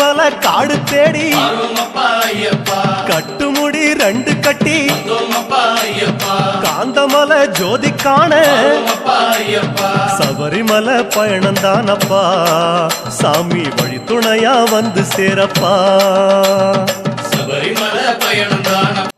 சபரிமலை காடு தேடி கட்டுமுடி ரெண்டு கட்டி காந்தமலை ஜோதி காண சபரிமலை பயணம் தானப்பா சாமி வழி துணையா வந்து சேரப்பா. சபரிமலை பயணம் தானப்பா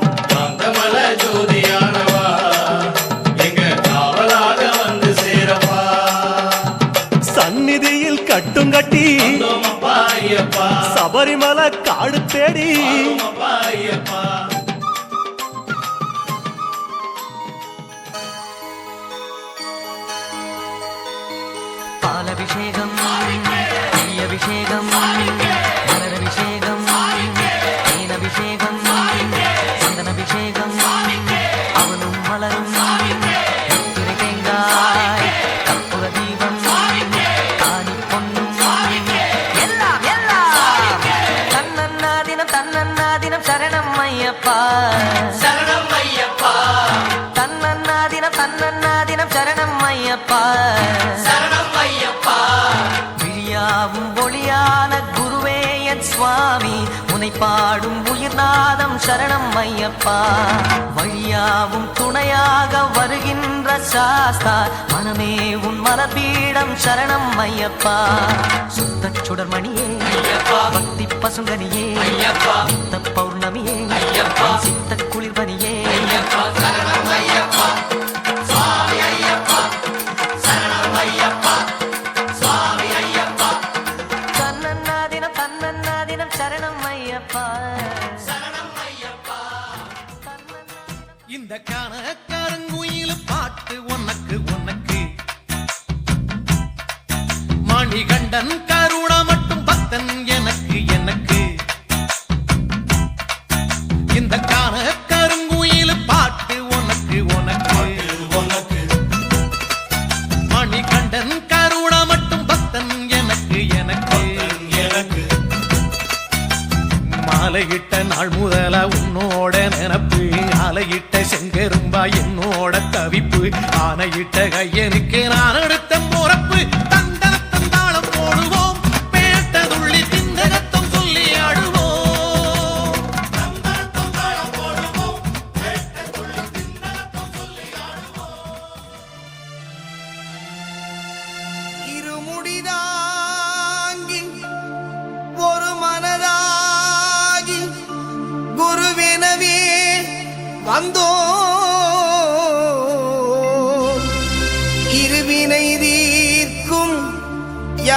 கட்டும் கட்டி. சபரிமலை காடு தேடி. ஆரோமப்பா ஐயப்பா பாலபிஷேகம் நெய்யபிஷேகம் விழியாவும் ஒளியான குருவே என் சுவாமி. உனை பாடும் உயிர்நாதம் சரணம் ஐயப்பா. வழியாவும் துணையாக வருகின்ற சாஸ்தா. மனமே உன் மலபீடம் சரணம் ஐயப்பா. சுத்த சுடர்மணியே பக்தி பசுங்கனியே சித்த பௌர்ணமியே சித்த குளிர்பனியே. தவிப்பு. ஆனையிட்ட கையனுக்கு நான் எடுத்த முறப்பு. தண்டனத்தம் தாளம் போடுவோம். பேட்டதுள்ளி திண்டகத்தம் சொல்லி ஆடுவோம். இருமுடிதாங்கி ஒரு மனதாகி குருவெனவே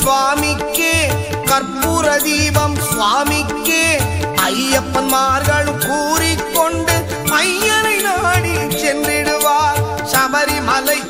சுவாமிக்கே கற்பூர தீபம் சுவாமிக்கே. ஐயப்பன்மார்கள் கூறிக்கொண்டு ஐயனை நாடி சென்றிடுவார். சபரிமலை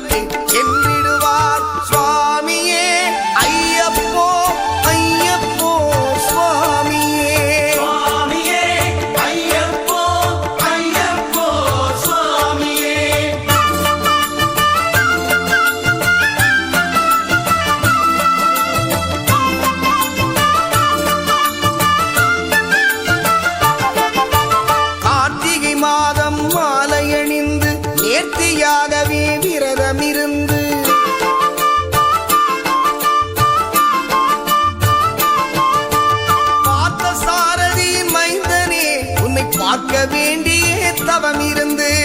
தவம் இருந்து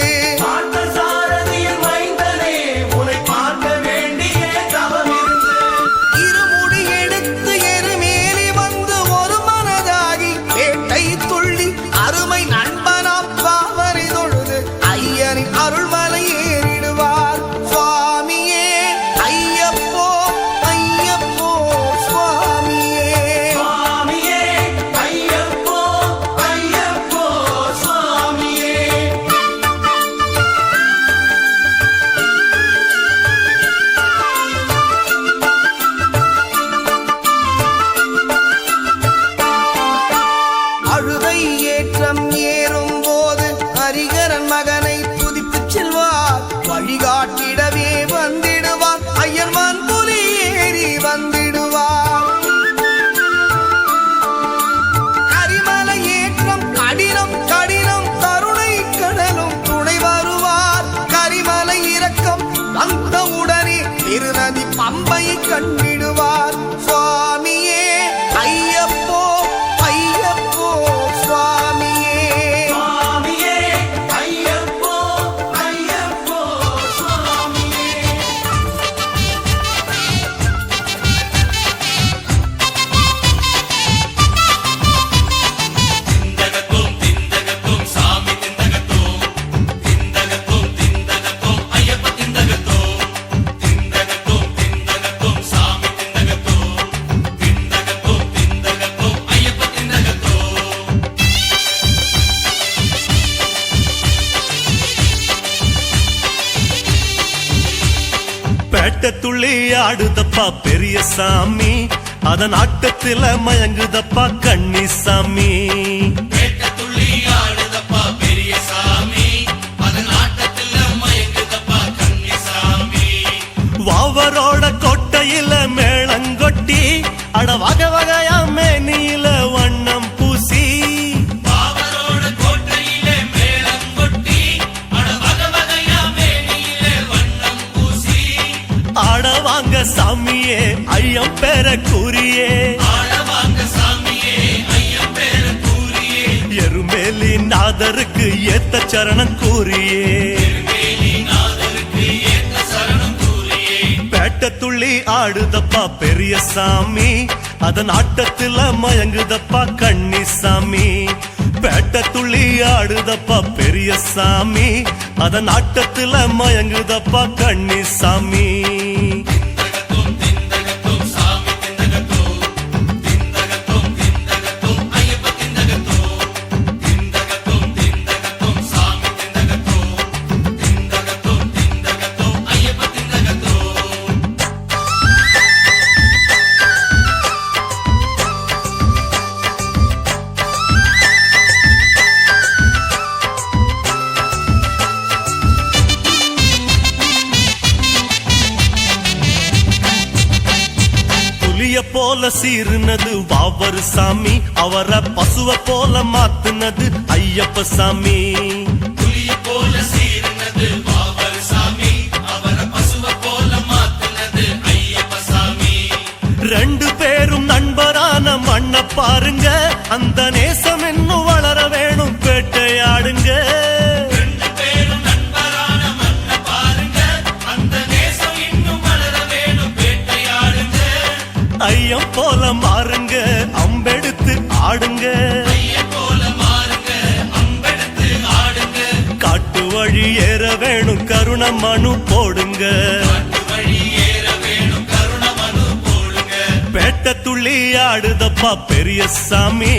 திருநதி பம்பை ஆடுதப்பா பெரிய சாமி. அதன் ஆட்டத்துல மயங்குதப்பா கண்ணி சாமி. வாவரோட கொட்டையில மேளங்கொட்டி அட சாமியே ஐயம் பேர கூறியே. எருமேலி நாதருக்கு ஏத்த சரணம் கூறியே. வேலி நாதருக்கு ஏத்த சரணம் கூறியே பேட்ட துள்ளி ஆடுதப்பா பெரிய சாமி. அதன் ஆட்டத்துல மயங்குதப்பா கண்ணி சாமி பேட்ட துள்ளி ஆடுதப்பா பெரிய சாமி. அதன் ஆட்டத்துல மயங்குதப்பா கண்ணி சாமி போல சீருனது வாவரு சாமி அவரை பசுவ போல மாத்துனது ஐயப்ப சாமி. புலிய போல சீர்னது பாபர் சாமி அவர பசுவ போல மாத்துனது ஐயப்ப சாமி. ரெண்டு பேரும் நண்பரான மண்ண பாருங்க அந்த நேசம் இன்னும் மனு போடுங்க. காட்டு பேட்ட துள்ளி ஆடுதப்பா பெரிய சாமி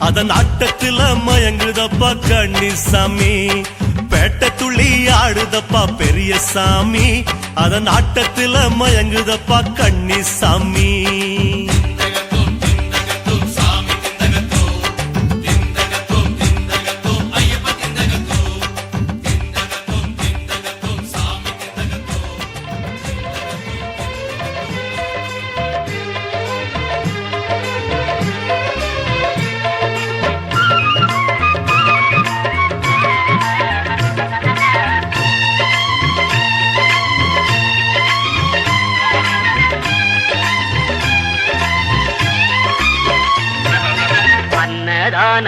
அதன் ஆட்டத்துல மயங்குதப்பா கண்ணி சாமி பேட்ட துள்ளி ஆடுதப்பா பெரிய சாமி அதன் ஆட்டத்துல மயங்குதப்பா கண்ணி சாமி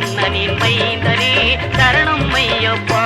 பொன்னையப்பா மைந்தனே தரணம் மையப்பா